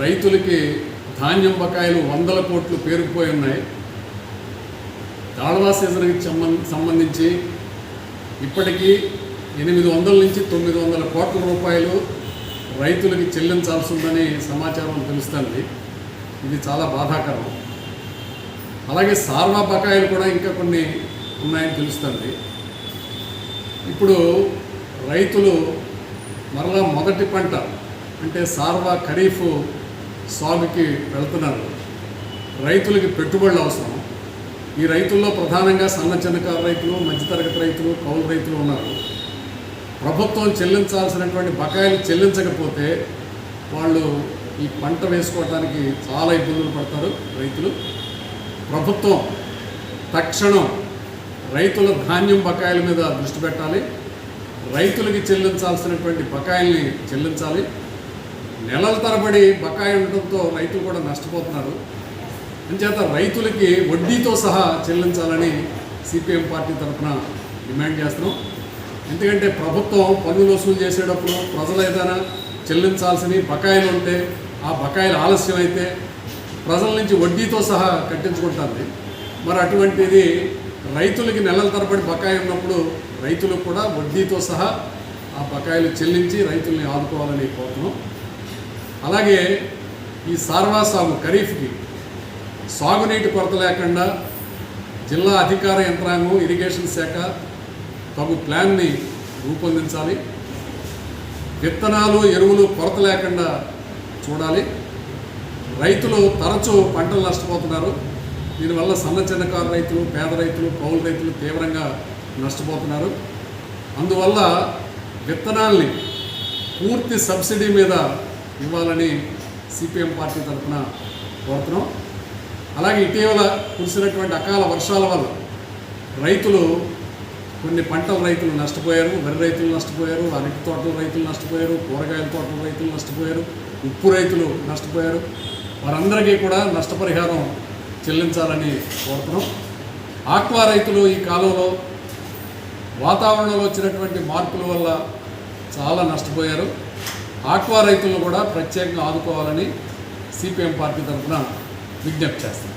రైతులకి ధాన్యం బకాయిలు వందల కోట్లు పేరుకుపోయి ఉన్నాయి. కాలువా సీజన్కి సంబం- సంబంధించి ఇప్పటికీ ఎనిమిది వందల నుంచి తొమ్మిది వందల కోట్ల రూపాయలు రైతులకి చెల్లించాల్సి ఉందని సమాచారం తెలుస్తుంది. ఇది చాలా బాధాకరం. అలాగే సార్వా బకాయిలు కూడా ఇంకా కొన్ని ఉన్నాయని తెలుస్తుంది. ఇప్పుడు రైతులు మరలా మొదటి పంట అంటే సార్వా ఖరీఫ్ సాగుకి వెళ్తున్నారు. రైతులకి పెట్టుబడులు అవసరం. ఈ రైతుల్లో ప్రధానంగా సన్న చిన్నకారు రైతులు మధ్యతరగతి రైతులు కౌలు రైతులు ఉన్నారు. ప్రభుత్వం చెల్లించాల్సినటువంటి బకాయిలు చెల్లించకపోతే వాళ్ళు ఈ పంట వేసుకోవడానికి చాలా ఇబ్బందులు పడతారు రైతులు. ప్రభుత్వం తక్షణం రైతుల ధాన్యం బకాయిల మీద దృష్టి పెట్టాలి. రైతులకి చెల్లించాల్సినటువంటి బకాయిల్ని చెల్లించాలి. నెలల తరబడి బకాయి ఉండటంతో రైతులు కూడా నష్టపోతున్నారు. అంచేత రైతులకి వడ్డీతో సహా చెల్లించాలని సిపిఎం పార్టీ తరఫున డిమాండ్ చేస్తున్నాం. ఎందుకంటే ప్రభుత్వం పన్నులు వసూలు చేసేటప్పుడు ప్రజలు ఏదైనా చెల్లించాల్సిన బకాయిలు ఉంటే ఆ బకాయిలు ఆలస్యం అయితే ప్రజల నుంచి వడ్డీతో సహా కట్టించుకుంటుంది మరి అటువంటిది రైతులకి నెలల తరబడి బకాయి ఉన్నప్పుడు రైతులకు కూడా వడ్డీతో సహా ఆ బకాయిలు చెల్లించి రైతుల్ని ఆదుకోవాలని కోరుతున్నాం. అలాగే ఈ సార్వా సాగు ఖరీఫ్కి సాగునీటి కొరత లేకుండా జిల్లా అధికార యంత్రాంగం ఇరిగేషన్ శాఖ తగు ప్లాన్ని రూపొందించాలి. విత్తనాలు ఎరువులు కొరత లేకుండా చూడాలి. రైతులు తరచూ పంటలు నష్టపోతున్నారు. దీనివల్ల సన్న చిన్నకారు రైతులు పేద రైతులు కౌలు రైతులు తీవ్రంగా నష్టపోతున్నారు. అందువల్ల విత్తనాల్ని పూర్తి సబ్సిడీ మీద ఇవ్వాలని సిపిఎం పార్టీ తరఫున కోరుతున్నాం. అలాగే ఇటీవల కురిసినటువంటి అకాల వర్షాల వల్ల రైతులు కొన్ని పంటల రైతులు నష్టపోయారు వరి రైతులు నష్టపోయారు అరటి తోటల రైతులు నష్టపోయారు కూరగాయల తోటల రైతులు నష్టపోయారు ఉప్పు రైతులు నష్టపోయారు. వారందరికీ కూడా నష్టపరిహారం చెల్లించాలని కోరుతున్నాం. ఆక్వా రైతులు ఈ కాలంలో వాతావరణంలో వచ్చినటువంటి మార్పుల వల్ల చాలా నష్టపోయారు. ఆక్వా రైతులను కూడా ప్రత్యేకంగా ఆదుకోవాలని సిపిఎం పార్టీ తరఫున విజ్ఞప్తి చేస్తాం